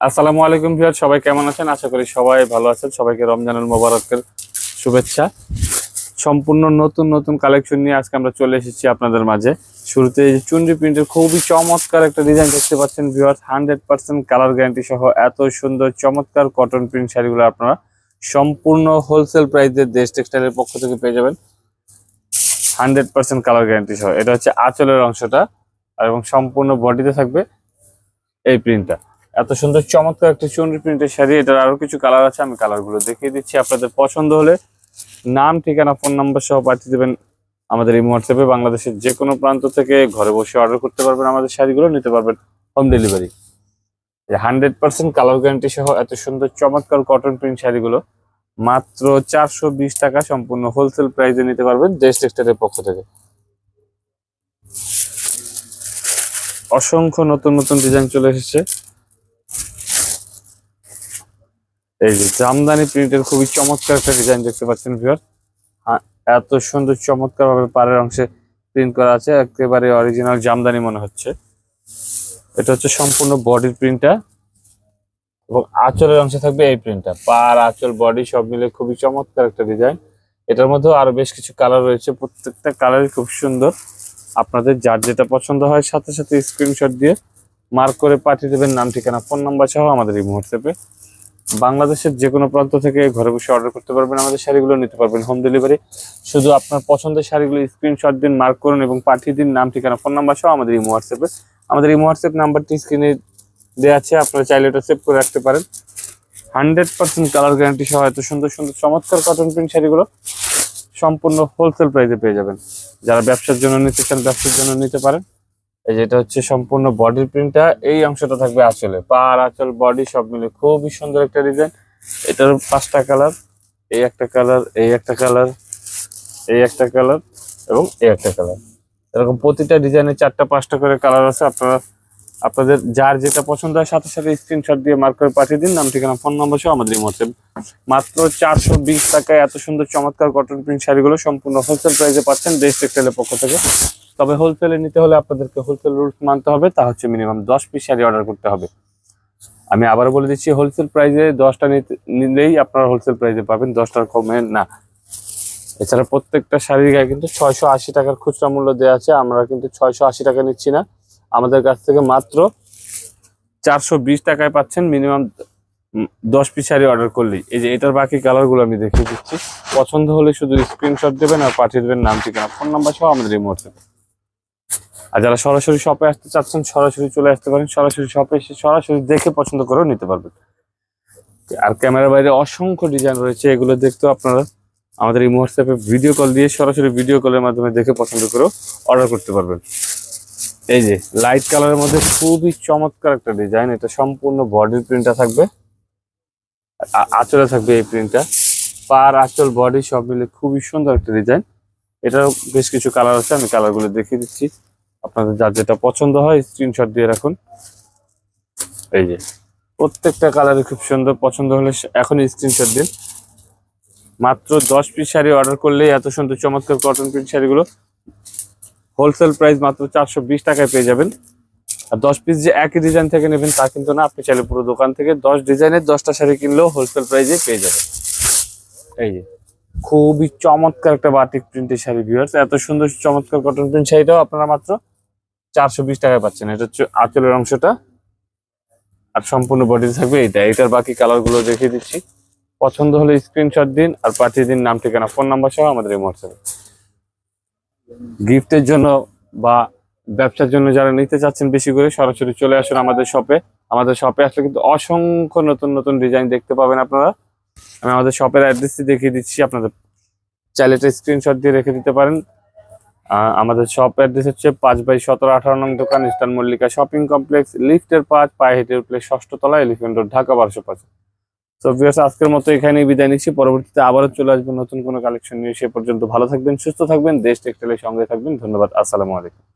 আসসালামু আলাইকুম ভিউয়ার, সবাই কেমন আছেন? আশা করি সবাই ভালো আছেন। সবাইকে রমজানের মোবারকের শুভেচ্ছা। সম্পূর্ণ নতুন নতুন কালেকশন নিয়ে আজকে আমরা চলে এসেছি আপনাদের মাঝে। শুরুতে এই চুনরি প্রিন্টের খুবই চমৎকার একটা ডিজাইন দেখতে পাচ্ছেন viewer hundred percent colour guarantee সহ এত সুন্দর, চমৎকার কটন প্রিন্ট শাড়িগুলো আপনারা সম্পূর্ণ হোলসেল প্রাইসে দেশ টেক্সটাইলের পক্ষ থেকে পেয়ে যাবেন। হান্ড্রেড পার্সেন্ট কালার গ্যারান্টি সহ। এটা হচ্ছে আঁচলের অংশটা এবং সম্পূর্ণ বডিতে থাকবে এই প্রিন্টটা এত সুন্দর, চমৎকার একটা চুনরি প্রিন্টের শাড়ি। এটার আরও কিছু কালার আছে, আমি কালারগুলো দেখিয়ে দিচ্ছি। আপনাদের পছন্দ হলে নাম, ঠিকানা ফোন নাম্বার সহ পাঠিয়ে দেবেন আমাদের এই হোয়াটসঅ্যাপে বাংলাদেশের যে কোনো প্রান্ত থেকে ঘরে বসে অর্ডার করতে পারবেন আমাদের শাড়িগুলো, নিতে পারবেন home delivery hundred percent colour guarantee সহ এত সুন্দর, চমৎকার কটন প্রিন্ট শাড়িগুলো মাত্র চারশো বিশ টাকা সম্পূর্ণ হোলসেল প্রাইসে নিতে পারবেন দেশ টেক্সটাইলের পক্ষ থেকে। অসংখ্য নতুন নতুন ডিজাইন চলে এসেছে। এই যে জামদানি প্রিন্টের খুবই চমৎকার একটা ডিজাইন দেখতে পাচ্ছেন ভিউয়ার এত সুন্দর চমৎকার ভাবে পাড়ের অংশে প্রিন্ট করা আছে, একেবারে অরিজিনাল জামদানি মনে হচ্ছে। এটা হচ্ছে সম্পূর্ণ বডির প্রিন্টটা এবং আঁচলের অংশে থাকবে এই প্রিন্টটা পার আঁচল বডি সব মিলে খুবই চমৎকার একটা ডিজাইন এটার মধ্যেও আরও বেশ কিছু কালার রয়েছে, প্রত্যেকটা কালারই খুব সুন্দর। আপনাদের যার যেটা পছন্দ হয়, সাথে সাথে স্ক্রিনশট দিয়ে মার্ক করে পাঠিয়ে দেবেন। নাম, ঠিকানা ফোন নাম্বার সহ আমাদের এই হোয়াটসঅ্যাপে বাংলাদেশের যে কোনো প্রান্ত থেকে ঘরে বসে অর্ডার করতে পারবেন, আমাদের শাড়িগুলো নিতে পারবেন হোম ডেলিভারি শুধু আপনার পছন্দের শাড়িগুলো স্ক্রিনশট দিন মার্ক করুন এবং পাঠিয়ে দিন, নাম, ঠিকানা ফোন নাম্বার সহ আমাদের এই হোয়াটসঅ্যাপে আমাদের এই হোয়াটসঅ্যাপ নাম্বারটি স্ক্রিনে দেওয়া আছে, আপনারা চাইলে এটা সেভ করে রাখতে পারেন। হান্ড্রেড পার্সেন্ট কালার গ্যারান্টি সহ এত সুন্দর সুন্দর, চমৎকার কটন প্রিন্ট শাড়িগুলো সম্পূর্ণ হোলসেল প্রাইসে পেয়ে যাবেন। যারা ব্যবসার জন্য নিতে চান, ব্যবসার জন্য নিতে পারেন। যেটা হচ্ছে সম্পূর্ণ বডি প্রিন্টটা এই অংশটা থাকবে আঁচলে পার, আঁচল বডি সব মিলে খুবই সুন্দর একটা ডিজাইন এটার পাঁচটা কালার এই একটা কালার এই একটা কালার এই একটা কালার এবং এই একটা কালার এরকম প্রতিটা ডিজাইনে চারটা, পাঁচটা করে কালার আছে, আপনারা আপনাদের যার যেটা পছন্দ হয় সাথে সাথে স্ক্রিনশট দিয়ে মার্ক করে পাঠিয়ে দিন। নাম, ঠিকানা ফোন নম্বর সহ আমাদের হোয়াটসঅ্যাপ মাত্র চারশো বিশ টাকায় এত সুন্দর চমৎকার কটন প্রিন্ট শাড়িগুলো সম্পূর্ণ হোলসেল প্রাইসে পাচ্ছেন দেশ টেক্সটাইলের পক্ষ থেকে। তবে হোলসেলে নিতে হলে আপনাদেরকে হোলসেল রুলস মানতে হবে, তা হচ্ছে মিনিমাম দশ পিস শাড়ি অর্ডার করতে হবে। আমি আবার বলে দিচ্ছি হোলসেল প্রাইসে দশটা নিতে নিলেই আপনারা হোলসেল প্রাইসে পাবেন, দশটার কমে না। এছাড়া প্রত্যেকটা শাড়ির গায়ে কিন্তু ছয়শো আশি টাকার খুচরা মূল্য দেওয়া আছে, আমরা কিন্তু ছয়শো আশি টাকা নিচ্ছি না। আমাদের কাছ থেকে মাত্র চারশো বিশ টাকায় পাচ্ছেন মিনিমাম দশ পিস শাড়ি অর্ডার করলেই। এই যে এটার বাকি কালারগুলো আমি দেখিয়ে দিচ্ছি। পছন্দ হলে শুধু স্ক্রিনশট দেবেন আর পাঠিয়ে দেবেন নাম, ঠিকানা ফোন নাম্বার সহ আমাদের এই মুহূর্তে। আর যারা সরাসরি শপে আসতে চাচ্ছেন, সরাসরি চলে আসতে পারেন। সরাসরি শপে এসে সরাসরি দেখে পছন্দ করেও নিতে পারবেন। আর ক্যামেরার বাইরে অসংখ্য ডিজাইন রয়েছে, এগুলো দেখতেও আপনারা আমাদের এই হোয়াটসঅ্যাপে ভিডিও কল দিয়ে সরাসরি ভিডিও কলের মাধ্যমে দেখে পছন্দ করেও অর্ডার করতে পারবেন। এই যে লাইট কালারের মধ্যে খুবই চমৎকার একটা ডিজাইন এটা সম্পূর্ণ বডির প্রিন্টটা থাকবে। আঁচলে থাকবে এই প্রিন্টটা পার আঁচল বডি সব মিলে খুবই সুন্দর একটা ডিজাইন এটারও বেশ কিছু কালার আছে, আমি কালারগুলো দেখিয়ে দিচ্ছি। আপনাদের যার যেটা পছন্দ হয় স্ক্রিনশট দিয়ে রাখুন। এই যে, প্রত্যেকটা কালারই খুব সুন্দর। পছন্দ হলে এখনই স্ক্রিনশট দিন। মাত্র দশ পিস শাড়ি অর্ডার করলেই এত সুন্দর চমৎকার কটন প্রিন্ট শাড়িগুলো হোলসেল প্রাইস মাত্র চারশো বিশ টাকায় পেয়ে যাবেন। আর দশ পিস যে একই ডিজাইন থেকে নেবেন তা কিন্তু না, আপনি চাইলে পুরো দোকান থেকে দশ ডিজাইনের দশটা শাড়ি কিনলেও হোলসেল প্রাইসে পেয়ে যাবেন। এই যে, খুবই চমৎকার একটা বাটিক প্রিন্টের শাড়ি ভিউয়ার্স এত সুন্দর চমৎকার কটন প্রিন্ট শাড়িটাও আপনারা মাত্র চারশো বিশ টাকায় পাচ্ছেন। এটা হচ্ছে আঁচলের অংশটা। আর সম্পূর্ণ বডিতে থাকবে এইটা। এটার বাকি কালারগুলো দেখিয়ে দিচ্ছি। পছন্দ হলে স্ক্রিনশট দিন আর পাঠিয়ে দিন নাম, ঠিকানা ফোন নাম্বার সহ আমাদের এই হোয়াটসঅ্যাপে গিফটের জন্য বা ব্যবসার জন্য যারা নিতে চাচ্ছেন বেশি করে, সরাসরি চলে আসুন আমাদের শপে আমাদের শপে আসলে কিন্তু অসংখ্য নতুন নতুন ডিজাইন দেখতে পাবেন আপনারা। আমি আমাদের শপের অ্যাড্রেসটি দেখিয়ে দিচ্ছি, আপনাদের একটা স্ক্রিনশট দিয়ে রেখে দিতে পারেন। আমাদের শপ অ্যাড্রেস হচ্ছে পাঁচ বাই সতেরো আঠারো নং দোকান ইস্টার্ন মল্লিকা শপিং কমপ্লেক্স লিফটের পাঁচ, পায়ে হেঁটে উঠলে ষষ্ঠ তলা এলিফেন্ট রোড ঢাকা বারোশো পাঁচ। তো ভিউয়ার্স আজকের মতো এখানেই বিদায় নিচ্ছি। পরবর্তীতে আবারও চলে আসবেন নতুন কোনো কালেকশন নিয়ে। সে পর্যন্ত ভালো থাকবেন, সুস্থ থাকবেন, দেশ টেক্সটাইলের সঙ্গে থাকবেন। ধন্যবাদ, আসসালামু আলাইকুম।